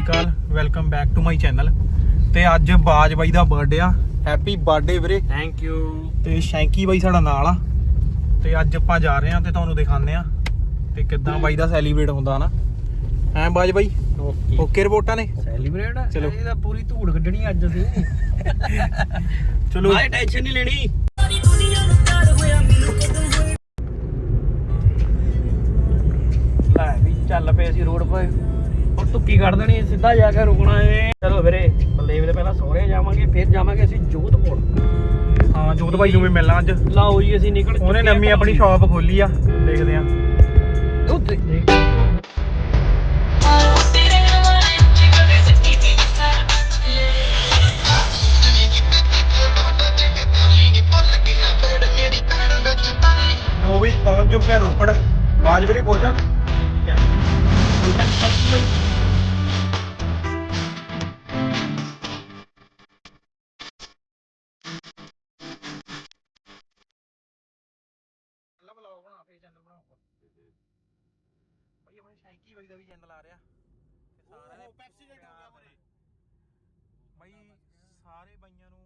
Sri Akal welcome back to my channel ਤੇ ਅੱਜ ਬਾਜ ਬਾਈ ਦਾ ਬਰਥਡੇ ਆ। ਹੈਪੀ ਬਰਥਡੇ ਵੀਰੇ। ਥੈਂਕ ਯੂ ਤੇ ਸ਼ੈਂਕੀ ਬਾਈ ਸਾਡਾ ਨਾਲ ਆ। ਤੇ ਅੱਜ ਆਪਾਂ ਜਾ ਰਹੇ ਆ ਤੇ ਤੁਹਾਨੂੰ ਦਿਖਾਉਂਦੇ ਆ ਤੇ ਕਿੱਦਾਂ ਬਾਈ ਦਾ ਸੈਲੀਬ੍ਰੇਟ ਹੁੰਦਾ ਨਾ। ਐ ਬਾਜ ਬਾਈ? ਓਕੇ ਓਕੇ ਰਿਪੋਰਟਾਂ ਨੇ? ਸੈਲੀਬ੍ਰੇਟ ਚਲੋ। ਇਹਦਾ ਪੂਰੀ ਧੂੜ ਕੱਢਣੀ ਅੱਜ ਅਸੀਂ। ਚਲੋ। ਬਾਈ ਟੈਨਸ਼ਨ ਨਹੀਂ ਲੈਣੀ। ਲੈ ਵੀ ਚੱਲ ਪਏ ਅਸੀਂ ਰੋਡ 'ਤੇ ਤੁੱਕੀ ਕੱਢ ਦੇਣੀ ਸਿੱਧਾ ਜਾ ਕੇ ਰੁਕਣਾ ਏ। ਚਲੋ ਵੀਰੇ ਬਲਦੇਵ ਦੇ ਪਹਿਲਾਂ ਸਹੁਰੇ ਜਾਵਾਂਗੇ ਫਿਰ ਜਾਵਾਂਗੇ ਅਸੀਂ ਜੋਧਪੁਰ ਹਾਂ ਜੋਤ ਬਾਈ ਨੂੰ ਵੀ ਮਿਲਣਾ ਅੱਜ। ਲਓ ਜੀ ਅਸੀਂ ਨਿਕਲ ਉਹਨੇ ਚੁੱਕੇ ਨਵੀਂ ਆਪਣੀ ਸ਼ਾਪ ਖੋਲੀ ਆ ਦੇਖਦੇ ਆ। ਵੀ ਚੈਨਲ ਆ ਰਿਹਾ। ਤੇ ਸਾਰਿਆਂ ਨੇ ਪੈਪਸੀਡੈਂਟ ਹੋ ਗਿਆ ਵੀਰੇ ਬਾਈ ਸਾਰੇ ਬਾਈਆਂ ਨੂੰ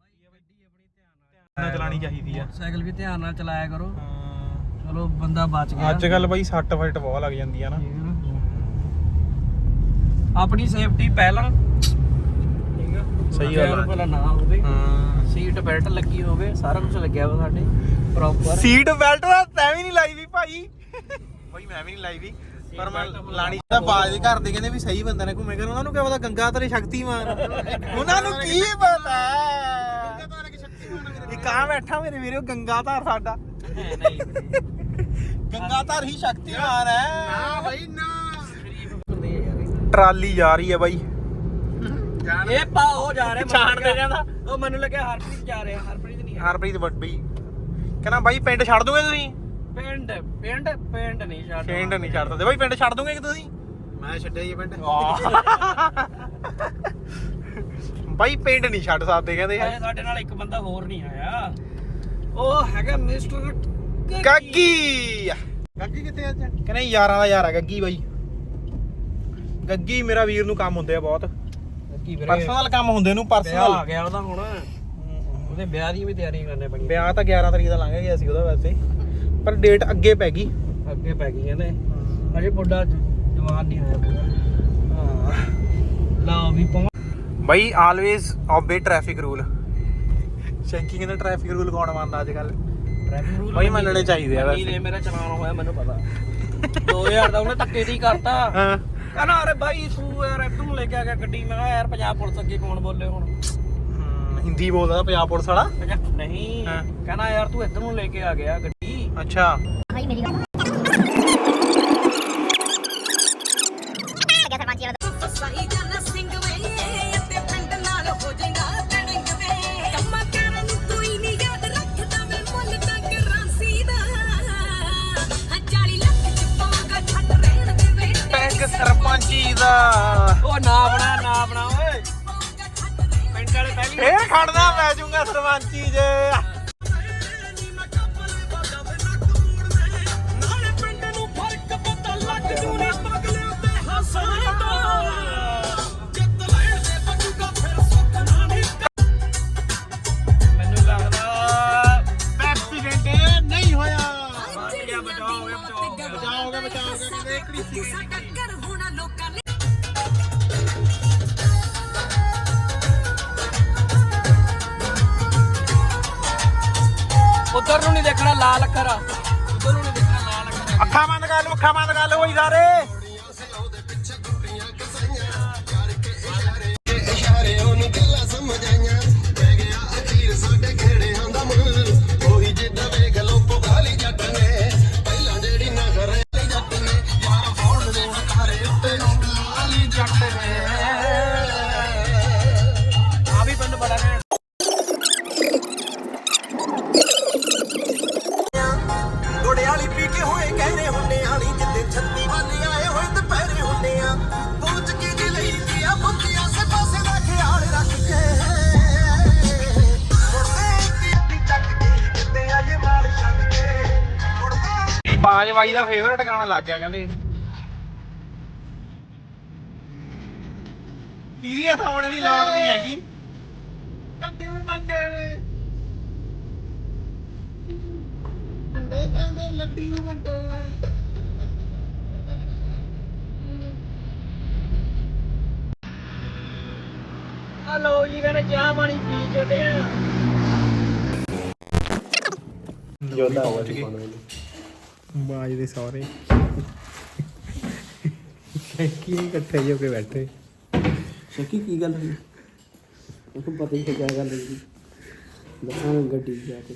ਬੇਨਤੀ ਆ ਬਈ ਆਪਣੀ ਧਿਆਨ ਨਾਲ ਧਿਆਨ ਨਾਲ ਚਲਾਣੀ ਚਾਹੀਦੀ ਆ। ਸਾਈਕਲ ਵੀ ਧਿਆਨ ਨਾਲ ਚਲਾਇਆ ਕਰੋ। ਹਾਂ। ਚਲੋ ਬੰਦਾ ਬਚ ਗਿਆ। ਅੱਜ ਕੱਲ ਬਾਈ ਸੱਟ ਫਟ ਬਹੁਤ ਲੱਗ ਜਾਂਦੀ ਆ ਨਾ? ਆਪਣੀ ਸੇਫਟੀ ਪਹਿਲਾਂ। ਠੀਕ ਆ। ਸਹੀ ਗੱਲ ਆ। ਪਹਿਲਾਂ ਨਾ ਹੋਵੇ। ਹਾਂ। ਸੀਟ ਬੈਲਟ ਲੱਗੀ ਹੋਵੇ ਸਾਰਾ ਕੁਝ ਲੱਗਿਆ ਵਾ ਸਾਡੇ। ਪ੍ਰੋਪਰ ਸੀਟ ਬੈਲਟ ਤਾਂ ਤੈਂ ਵੀ ਨਹੀਂ ਲਾਈ ਵੀ ਭਾਈ। ਭਾਈ ਮੈਂ ਵੀ ਨਹੀਂ ਲਾਈ ਵੀ ਪਰ ਮੈਂ ਲਾਣੀ ਤਾਂ ਬਾਜ ਦੇ ਘਰ ਦੇ ਕਹਿੰਦੇ ਵੀ ਸਹੀ ਬੰਦਾ ਨੇ ਘੁੰਮੇ ਕਰ ਉਹਨਾਂ ਨੂੰ ਕਿਹਾ ਪਤਾ ਗੰਗਾ ਤੇਰੇ ਸ਼ਕਤੀਮਾਨ ਉਹਨਾਂ ਨੂੰ ਕੀ ਪਤਾ? ਗੰਗਾ ਧਾਰ ਕੇ ਸ਼ਕਤੀਮਾਨ ਇੱਕ ਆ ਬੈਠਾ ਮੇਰੇ ਵੀਰੇ ਗੰਗਾ ਧਾਰ ਸਾਡਾ। ਨਹੀਂ ਗੰਗਾ ਧਾਰ ਹੀ ਸ਼ਕਤੀਮਾਨ ਹੈ। ਨਾ ਭਾਈ ਨਾ। ਟਰਾਲੀ ਜਾ ਰਹੀ ਹੈ ਬਾਈ। ਇਹ। ਇਹ ਪਾ ਹੋ ਜਾ ਰਿਹਾ ਪਛਾਣ ਦੇ ਜਾਂਦਾ। ਉਹ ਮੈਨੂੰ ਲੱਗਿਆ ਹਰਪ੍ਰੀਤ ਜਾ ਰਿਹਾ ਹਰਪ੍ਰੀਤ ਨਹੀਂ ਹਰਪ੍ਰੀਤ ਬੱਟ ਬਈ ਕਹਿੰਦਾ ਬਾਈ ਪਿੰਡ ਛੱਡ ਦੋਗੇ ਤੁਸੀਂ? ਪਿੰਡ ਪਿੰਡ ਪਿੰਡ ਨਹੀਂ ਛੱਡ ਪਿੰਡ ਨਹੀਂ ਛੱਡ ਦਿੰਦੇ ਬਾਈ ਪਿੰਡ ਛੱਡ ਦੋਗੇ ਕਿ ਤੁਸੀਂ? ਮੈਂ ਛੱਡਿਆ ਜੀ ਪਿੰਡ। ਬਾਈ ਪਿੰਡ ਨਹੀਂ ਛੱਡ ਸਕਦੇ ਕਹਿੰਦੇ ਹਜੇ ਸਾਡੇ ਨਾਲ ਇੱਕ ਬੰਦਾ ਹੋਰ ਨਹੀਂ ਆਇਆ। ਉਹ ਹੈਗਾ ਮਿਸਟਰ ਗੱਗੀ। ਗੱਗੀ। ਕਿੱਥੇ ਅੱਜ? ਕਹਿੰਦੇ ਯਾਰਾਂ ਦਾ ਯਾਰ ਆ ਗੱਗੀ ਬਾਈ। ਗੱਗੀ ਮੇਰਾ ਵੀਰ ਨੂੰ ਕੰਮ ਹੁੰਦੇ ਆ ਬਹੁਤ। ਵੀਰੇ। ਪਰਸਨਲ ਕੰਮ ਹੁੰਦੇ ਨੂੰ ਵਿਆਹ ਆ ਪਰਸਨਲ ਗਿਆ ਉਹਦਾ ਹੁਣ। ਉਹਦੇ ਵਿਆਹ ਦੀ ਵੀ ਤਿਆਰੀ ਕਰਨੇ ਪੈਣੀ ਵਿਆਹ ਤਾਂ 11 ਤਰੀਕ ਦਾ ਲੰਘ ਗਿਆ ਸੀ ਉਹਦਾ ਵੈਸੇ। ਪਰ ਡੇਟ ਅੱਗੇ ਪੈ ਗਈ। ਅੱਗੇ ਪੈ ਗਈਆਂ ਨੇ। ਅਜੇ ਮੁੰਡਾ ਜ- ਜਵਾਨ ਨਹੀਂ ਹੋਇਆ ਪੂਰਾ ਲਓ ਵੀ ਪਹੁੰਚ ਬਾਈ always obey traffic rule Shanky ਕਹਿੰਦਾ ਟ੍ਰੈਫਿਕ ਰੂਲ ਕੌਣ ਮੰਨਦਾ ਅੱਜ ਕੱਲ ਟ੍ਰੈਫਿਕ ਰੂਲ ਬਾਈ ਮੰਨਣੇ ਚਾਹੀਦੇ ਆ ਵੈਸੇ। ਮੇਰਾ ਚਲਾਨ ਹੋਇਆ ਮੈਨੂੰ ਪਤਾ। 2000 ਦਾ ਉਹਨੇ ਧੱਕੇ ਦੀ ਕਰਤਾ। ਹਾਂ। ਕਹਿੰਦਾ ਅਰੇ ਬਾਈ ਤੂੰ ਯਾਰ ਇੱਧਰ ਨੂੰ ਲੈ ਕੇ ਆ ਗਿਆ ਗੱਡੀ। ਮੈਂ ਕਿਹਾ ਯਾਰ ਪੰਜਾਬ ਪੁਲਿਸ ਅੱਗੇ ਕੌਣ ਬੋਲੇ ਹੁਣ? ਹਿੰਦੀ ਬੋਲਦਾ ਪੰਜਾਬ ਪੁਲਿਸ ਵਾਲਾ। ਨਹੀਂ। ਹਾਂ। ਕਹਿੰਦਾ ਯਾਰ ਤੂੰ ਇੱਧਰ ਨੂੰ ਲੈ ਕੇ ਆ ਗਿਆ ਗੱਡੀ। ਅੱਛਾ। ਭਾਈ ਮੇਰੀ ਗੱਲ ਗਿਆ ਸਰਪੰਚੀ ਵਾਲਾ ਸਾਈ ਜਨ ਸਿੰਘ ਵੇ ਅਤੇ ਪਿੰਡ ਨਾਲ ਹੋ ਜਾਏਗਾ ਤੜੰਗ ਵੇ ਕੰਮਾਂ ਕਰਨ ਤੂੰ ਹੀ ਨਹੀਂ ਯਾਦ ਰੱਖਦਾ ਮੈਂ ਮੁੱਲ ਤੱਕ ਰਾਂਸੀ ਦਾ। ਹਾਂ 40 ਲੱਖ ਚ ਪਾਉਂਗਾ ਛੱਡ ਰਹਿਣ ਦੇ ਵੇ ਟੈਂਕ ਸਰਪੰਚੀ ਦਾ ਉਹ ਨਾ ਬਣਾ ਨਾ ਬਣਾ ਓਏ। ਪਾਉਂਗਾ ਛੱਡ ਰਹਿਣ ਪਿੰਡ ਵਾਲੇ ਪਹਿਲੀ ਫੇਰ ਖੜਨਾ ਪੈ ਜਾਊਗਾ ਸਰਪੰਚੀ ਜੇ। ಮಾಡಿದ್ದಾರೆ ਬਾਈ ਦਾ ਫੇਵਰਟ ਗਾਣਾ ਲੱਗ ਗਿਆ ਕਹਿੰਦੇ। ਪੀਰੀਆ ਥਾਉਣ ਦੀ ਲੋੜ ਨਹੀਂ ਹੈਗੀ। ਕੱਟੇ ਮੰਡੇ ਲੱਡੂ ਮੰਡੇ ਹਲੋ ਜੀ ਕਹਿੰਦੇ ਚਾਹ ਪਾਣੀ ਪੀ ਚੁੱਕੇ ਆ। ਜੋਦਾ ਪਹੁੰਚ ਗਏ ਬਾਜ ਦੇ ਸਾਰੇ ਕੀ ਇਕੱਠੇ ਹੋ ਕੇ ਬੈਠੇ। ਸ਼ੱਕੀ ਕੀ ਗੱਲ ਹੋਈ? ਉਹ ਪਤਾ ਹੀ ਹੈ ਕੀ ਗੱਲ ਹੋਈ। ਦੱਸਾਂ ਗੱਡੀ ਜਾ ਕੇ।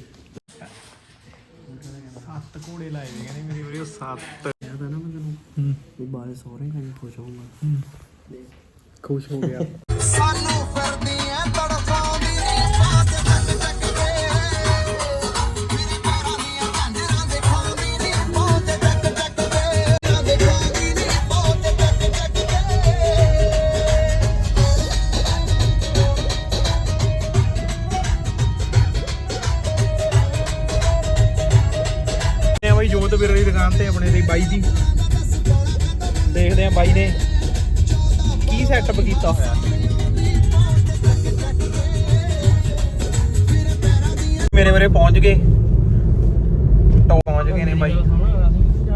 ਸੱਤ ਘੋੜੇ ਲਾਏ ਨੇ ਕਹਿੰਦੇ ਮੇਰੇ ਵੀਰੇ ਸੱਤ। ਯਾਦ ਆ ਨਾ ਮੈਂ ਤੈਨੂੰ ਹੂੰ। ਵੀ ਬਾਰੇ ਸਹੁਰੇ ਘਰ ਖੁਸ਼ ਹੋਊਗਾ। ਖੁਸ਼ ਹੋ ਗਿਆ। ਸਾਨੂੰ ਫਿਰਦੀਆਂ ਤੜਫਾਉਂਦੀ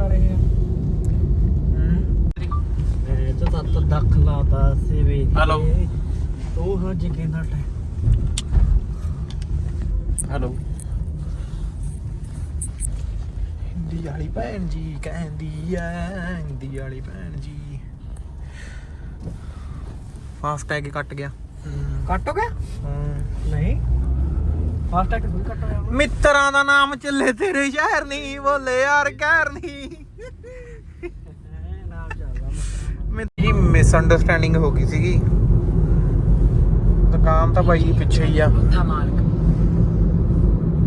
ਜਾ ਰਹੇ ਆ ਇਹ ਤਾਂ ਤੱਤ ਦੱਖ ਲਾਦਾ ਸੇਵੇ ਹੈਲੋ। ਤੋ ਹਾਂ ਜਿਕੇ ਦਾ ਟਾਈਮ ਹੈਲੋ ਹਿੰਦੀ ਵਾਲੀ ਭੈਣ ਜੀ ਕਹਿੰਦੀ ਐ ਹਿੰਦੀ ਵਾਲੀ ਭੈਣ ਜੀ ਫਾਸਟ ਟੈਗ ਕੱਟ ਗਿਆ ਕੱਟ ਹੋ ਗਿਆ ਹੂੰ ਨਹੀਂ ਕੱਟ ਹੋਇਆ। ਮਿੱਤਰਾਂ ਦਾ ਨਾਮ ਚੱਲੇ ਤੇਰੇ ਸ਼ਹਿਰ ਨਹੀਂ ਬੋਲੇ ਯਾਰ ਕਹਿਰ ਨਹੀਂ ਨਾਮ ਚੱਲਦਾ ਮਿਸ ਅੰਡਰਸਟੈਂਡਿੰਗ ਹੋ ਗਈ ਸੀਗੀ। ਦੁਕਾਨ ਤਾਂ ਬਾਈ ਪਿੱਛੇ ਹੀ ਆ।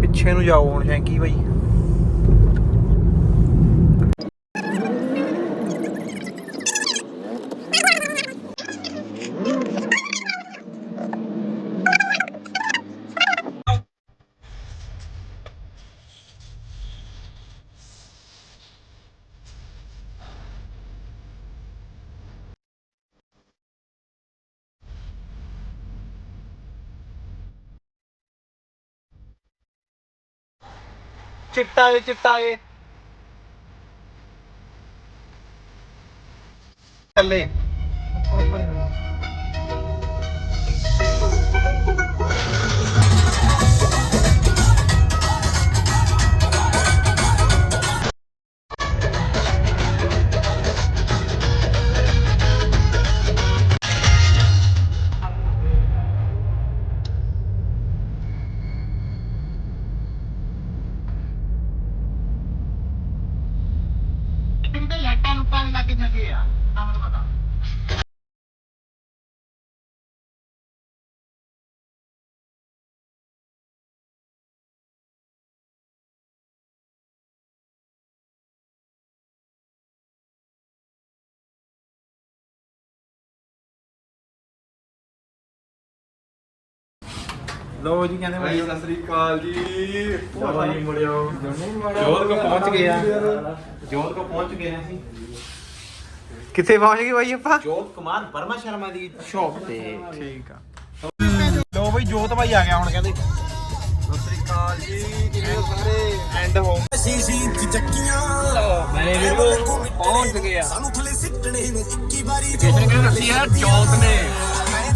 ਪਿੱਛੇ ਨੂੰ ਜਾਓ ਹੁਣ ਸ਼ੈਂਕੀ ਬਾਈ ਚਿੱਟਾ ਏ ਚਿੱਟਾ ਏ ਚੱਲੇ ਲੋ ਜੀ ਕਹਿੰਦੇ ਬਾਈ ਸਤਿ ਸ੍ਰੀ ਅਕਾਲ ਜੀ ਚਲੋ ਜੀ ਮੁੜਿਓ ਜੋਤ ਕੋ ਪਹੁੰਚ ਗਏ ਆ ਜੋਤ ਕੋ ਪਹੁੰਚ ਗਏ ਆ ਅਸੀਂ ਕਿੱਥੇ ਪਹੁੰਚ ਗਏ ਬਾਈ ਆਪਾਂ? ਜੋਤ ਕੁਮਾਰ ਵਰਮਾ ਸ਼ਰਮਾ ਦੀ ਸ਼ੌਪ ਤੇ। ਠੀਕ ਆ। ਲੋ ਬਾਈ ਜੋਤ ਬਾਈ ਆ ਗਿਆ ਹੁਣ ਕਹਿੰਦੇ। ਸਤਿ ਸ੍ਰੀ ਅਕਾਲ ਜੀ ਕਿਵੇਂ ਹੋ ਸਾਰੇ? ਐਂਡ ਹੋਮ ਸੀਸੀ ਚ ਚੱਕੀਆਂ ਮੇਰੇ ਵੀਰੋ ਪਹੁੰਚ ਗਏ ਆ ਸਾਨੂੰ ਥਲੇ ਸਿੱਟਣੇ ਨੂੰ ਇੱਕੀ ਵਾਰੀ ਕਿਹਨੇ ਕਿਹਨੇ ਦੱਸੀ ਆ ਜੋਤ ਨੇ।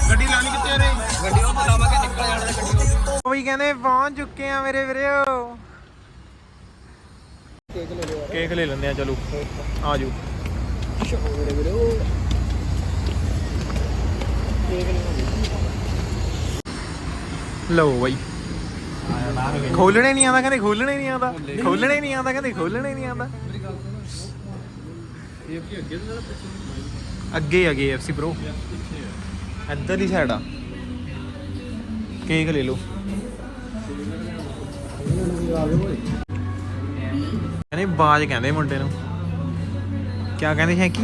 ਗੱਡੀ ਲਾਣੀ ਕਿੱਥੇ ਨੇ ਗੱਡੀ ਉਹ ਬੁਲਾਵਾਂਗੇ ਨਿਕਲ ਜਾਣਾ ਗੱਡੀ ਬਾਈ ਕਹਿੰਦੇ ਪਹੁੰਚ ਚੁੱਕੇ ਆ ਮੇਰੇ ਵੀਰੋ। ਕੇਕ ਲੈ ਲੈਂਦੇ ਆ ਚਲੋ। ਆਜੋ ਮੇਰੇ ਵੀਰੋ ਲਓ ਬਾਈ। ਖੋਲਣੇ ਨਹੀਂ ਆਉਂਦਾ, ਕਹਿੰਦੇ ਖੋਲਣੇ ਨਹੀਂ ਆਉਂਦਾ। ਖੋਲਣੇ ਨਹੀਂ ਆਉਂਦਾ, ਕਹਿੰਦੇ ਖੋਲਣੇ ਨਹੀਂ ਆਉਂਦਾ। ਅੱਗੇ ਅੱਗੇ ਐਫਸੀ ਬ్రో ਇੱਧਰ ਦੀ ਸਾਈਡ ਆ। ਕੇਕ ਲੈ ਲਓ। ਕਹਿੰਦੇ ਬਾਜ ਕਹਿੰਦੇ ਮੁੰਡੇ ਨੂੰ। ਕਿਆ ਕਹਿੰਦੇ ਹੈ ਕੀ?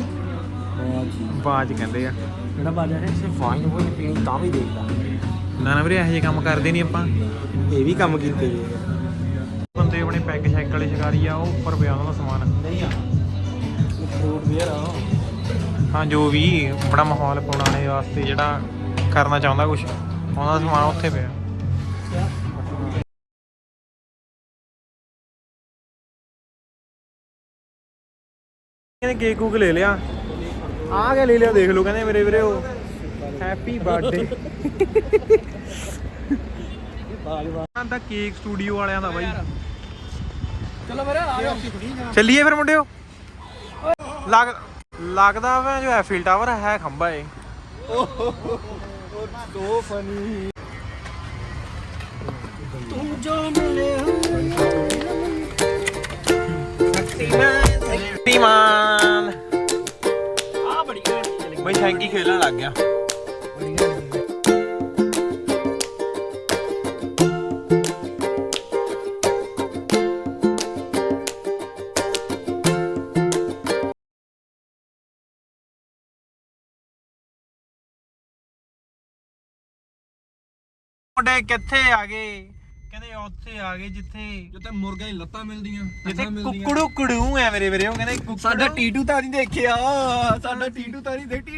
ਬਾਜ। ਕਹਿੰਦੇ ਆ। ਕਿਹੜਾ ਬਾਜਾ ਹੈ? ਵਾਈਨ ਹੋਈ ਪੀਣੀ ਤਾਂ ਵੀ ਦੇਖਦਾ। ਨਾ ਨਾ ਵੀਰੇ ਇਹੋ ਜਿਹੇ ਕੰਮ ਕਰਦੇ ਨਹੀਂ ਆਪਾਂ। ਇਹ ਵੀ ਕੰਮ ਕੀਤੇ ਜੀ ਬੰਦੇ ਆਪਣੇ ਪੈਗ ਸ਼ੈਕ ਵਾਲੇ ਸ਼ਿਕਾਰੀ ਆ ਉਹ ਉੱਪਰ ਪਿਆ ਉਹਨਾਂ ਦਾ ਸਮਾਨ। ਨਹੀਂ ਆ। ਫਰੂਟ ਬੀਅਰ ਆ ਹਾਂ ਜੋ ਵੀ ਬੜਾ ਮਾਹੌਲ ਪਾਉਣੇ ਵਾਸਤੇ ਜਿਹੜਾ ਕਰਨਾ ਚਾਹੁੰਦਾ ਕੁਝ ਉਹਦਾ ਸਮਾਨ ਉੱਥੇ ਪਿਆ। ਕਹਿੰਦੇ ਕੇਕ ਕੂਕ ਲੈ ਲਿਆ। ਆ ਕੇ ਲੈ ਲਿਆ ਦੇਖ ਲਓ ਕਹਿੰਦੇ ਮੇਰੇ ਵੀਰੇ। ਉਹ ਹੈਪੀ ਬਰਥਡੇ ਬਾਜਵਾ ਦਾ ਕੇਕ ਸਟੂਡੀਓ ਵਾਲਿਆਂ ਦਾ ਬਾਈ। ਚਲੋ ਵੀਰੇ ਆ ਜਾਓ। ਚੱਲੀਏ ਫਿਰ ਮੁੰਡਿਓ। ਲੱਗ ਲੱਗਦਾ ਵਾ ਜੋ ਐਫਿਲ ਟਾਵਰ ਹੈ ਖੰਭਾ ਏ। ਤੂੰ ਜੋ ਮਿਲੇ ਸ਼ਕਤੀਮਾਨ ਆ। ਬੜੀ ਘੈਂਟ ਬਈ ਸ਼ੈਂਕੀ ਖੇਲਣ ਲੱਗ ਗਿਆ ਮੁੰਡੇ ਕਿੱਥੇ ਆ ਗਏ ਕਹਿੰਦੇ ਉੱਥੇ ਆ ਗਏ ਜਿੱਥੇ ਜਿੱਥੇ ਮੁਰਗੇ ਦੀ ਲੱਤਾਂ ਮਿਲਦੀਆਂ ਜਿੱਥੇ ਕੁੱਕੜੂ ਕੁੜੂ ਐ ਮੇਰੇ ਵੀਰੇ ਉਹ ਕਹਿੰਦੇ ਕੁੱਕੜੂ। ਸਾਡਾ ਟੀਟੂ ਤਾਂ ਨਹੀਂ ਦੇਖਿਆ ਸਾਡਾ ਟੀਟੂ ਤਾਂ ਨਹੀਂ ਦੇਖੀ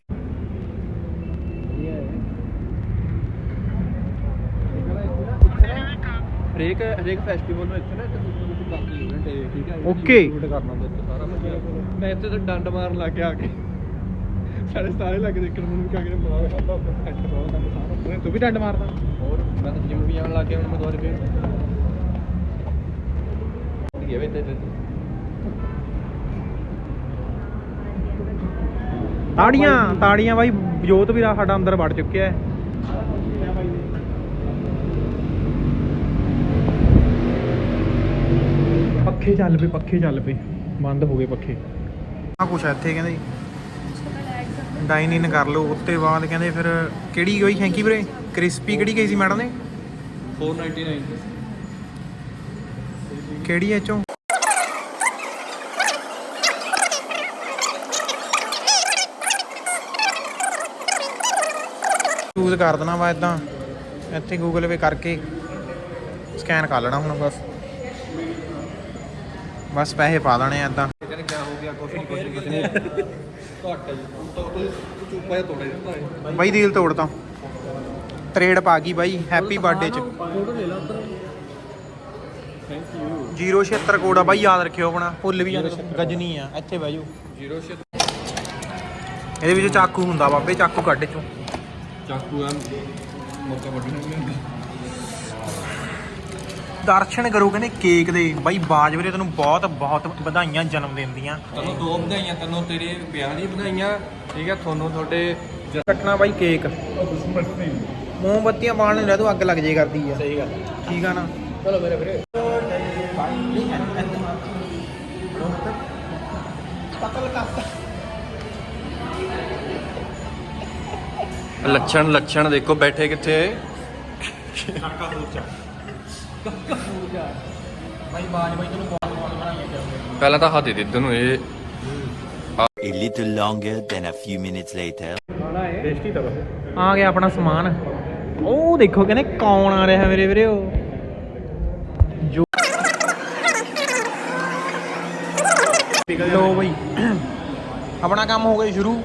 ਹਰੇਕ ਹਰੇਕ ਫੈਸਟੀਵਲ ਨੂੰ ਇੱਥੇ ਨਾ ਇੱਕ ਦੂਜੇ ਨੂੰ ਕਰਦੇ ਇਵੈਂਟ ਹੈ ਠੀਕ ਹੈ? Okay. ਸ਼ੂਟ ਕਰਨਾ ਹੁੰਦਾ ਸਾਰਾ ਕੁਝ ਮੈਂ ਇੱਥੇ ਤਾਂ ਡੰਡ ਮਾਰਨ ਲੱਗ ਗਿਆ ਆ ਕੇ। ਸਾਰੇ ਸਾਰੇ ਲੱਗ ਦੇਖਣ ਮੈਨੂੰ ਵੀ ਕਹਾਂ ਮਾਰ ਖਾਦਾ ਐਕਟਰ ਬਹੁਤ ਤਾਂ ਤੂੰ ਵੀ ਡੰਡ ਮਾਰਦਾ ਹੋਰ ਮੈਂ ਤਾਂ ਜਿਮ ਵੀ ਜਾਣ ਲੱਗ ਗਿਆ ਹੁਣ ਮੈਂ ਦੁਬਾਰਾ ਫੇਰ ਗਿਆ ਵੇ ਤੇ। ਤਾੜੀਆਂ ਤਾੜੀਆਂ ਬਾਈ ਜੋਤ ਵੀਰਾ ਸਾਡਾ ਅੰਦਰ ਵੜ ਚੁੱਕਿਆ ਹੈ। ਪੱਖੇ ਚੱਲ ਪਏ ਪੱਖੇ ਚੱਲ ਪਏ। ਬੰਦ ਹੋ ਗਏ ਪੱਖੇ। ਆ ਕੁਛ ਇੱਥੇ ਕਹਿੰਦੇ ਡਾਈਨ ਇਨ ਕਰ ਲਓ। ਉੱਤੇ ਬਾਅਦ ਕਹਿੰਦੇ ਫਿਰ ਕਿਹੜੀ ਗਈ? ਥੈਂਕ ਵੀਰੇ? ਕ੍ਰਿਸਪੀ ਕਿਹੜੀ ਗਈ ਸੀ ਮੈਡਮ ਨੇ? 499 ਕਿਹੜੀ ਐ ਚੋਂ? ਯੂਜ਼ ਕਰ ਦੇਣਾ ਵਾ ਇਦਾਂ ਇੱਥੇ ਗੂਗਲ ਪੇ ਕਰਕੇ ਸਕੈਨ ਕਰ ਲੈਣਾ ਹੁਣ ਬਸ। ਬਸ ਪੈਸੇ ਪਾ ਦੇਣੇ ਆ ਇਦਾਂ ਕਹਿੰਦੇ ਕਿਆ ਹੋ ਗਿਆ ਕੁਛ ਨਹੀਂ ਕੁਛ ਨਹੀਂ ਕੁਛ ਨਹੀਂ ਘੱਟ ਹੈ ਜੀ ਤੂੰ। ਤਾਂ ਤੂੰ ਚੁੱਪਾ ਜਿਹਾ ਤੋੜੇ ਦਿੱਤਾ ਹੈ ਬਾਈ ਦੀਲ ਤੋੜਤਾ ਤਰੇੜ ਪਾ ਗਈ ਬਾਈ। ਹੈਪੀ ਬਰਥਡੇ ਚ। ਫੋਟੋ ਲੈ ਲਾ ਉੱਧਰ ਥੈਂਕ ਯੂ 076 ਕੋਡ ਆ ਬਾਈ ਯਾਦ ਰੱਖਿਓ ਆਪਣਾ। ਭੁੱਲ ਵੀ ਜਾਂਦੇ ਗਜਨੀ ਆ। ਇੱਥੇ ਬਹਿ ਜਾਓ। 06 ਇਹਦੇ ਵਿੱਚ ਚਾਕੂ ਹੁੰਦਾ ਬਾਬੇ ਚਾਕੂ ਕੱਢ ਚੋਂ। ਚਾਕੂ ਆ ਮੌਕਾ ਵੱਢਣਾ ਨਹੀਂ ਦਰਸ਼ਨ ਕਰੋ ਕਹਿੰਦੇ ਕੇਕ ਦੇ। ਬਾਈ ਬਾਜ ਵੀਰੇ ਤੈਨੂੰ ਬਹੁਤ ਬਹੁਤ ਵਧਾਈਆਂ ਜਨਮ ਦਿਨ ਦੀਆਂ। ਤੈਨੂੰ ਦੋ ਵਧਾਈਆਂ ਤੈਨੂੰ ਤੇਰੇ ਵਿਆਹ ਦੀ ਵਧਾਈਆਂ ਠੀਕ ਹੈ ਤੁਹਾਨੂੰ ਤੁਹਾਡੇ ਕੱਟਣਾ ਬਾਈ ਕੇਕ। ਮੋਮਬੱਤੀਆਂ ਬਾਲਣ ਲੈ ਤੂੰ ਅੱਗ ਲੱਗ ਜੇ ਕਰਦੀ ਆ। ਸਹੀ ਗੱਲ ਠੀਕ ਆ ਨਾ ਚਲੋ ਮੇਰੇ ਵੀਰੇ। ਲੱਛਣ ਲੱਛਣ ਦੇਖੋ ਬੈਠੇ ਕਿੱਥੇ? ਬਾਈ ਬਾਜ ਬਾਈ ਤੈਨੂੰ ਬਹੁਤ ਬਹੁਤ ਵਧਾਈਆਂ ਜਨਮ ਦਿਨ ਪਹਿਲਾਂ ਤਾਂ ਹੱਥ ਦੇ ਦਿੱਤੇ ਨੂੰ ਇਹ A little longer than a few minutes later. Tasty ਤਾਂ ਆ ਗਿਆ ਆਪਣਾ ਸਮਾਨ। ਉਹ ਦੇਖੋ ਕਹਿੰਦੇ ਕੌਣ ਆ ਰਿਹਾ ਮੇਰੇ ਵੀਰੇ। ਉਹ ਜੋ ਲੋ ਬਈ। ਆਪਣਾ ਕੰਮ ਹੋ ਗਿਆ ਸ਼ੁਰੂ।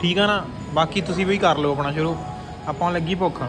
ਠੀਕ ਆ ਨਾ? ਬਾਕੀ ਤੁਸੀਂ ਵੀ ਕਰ ਲਓ ਆਪਣਾ ਸ਼ੁਰੂ। ਆਪਾਂ ਨੂੰ ਲੱਗੀ ਭੁੱਖ।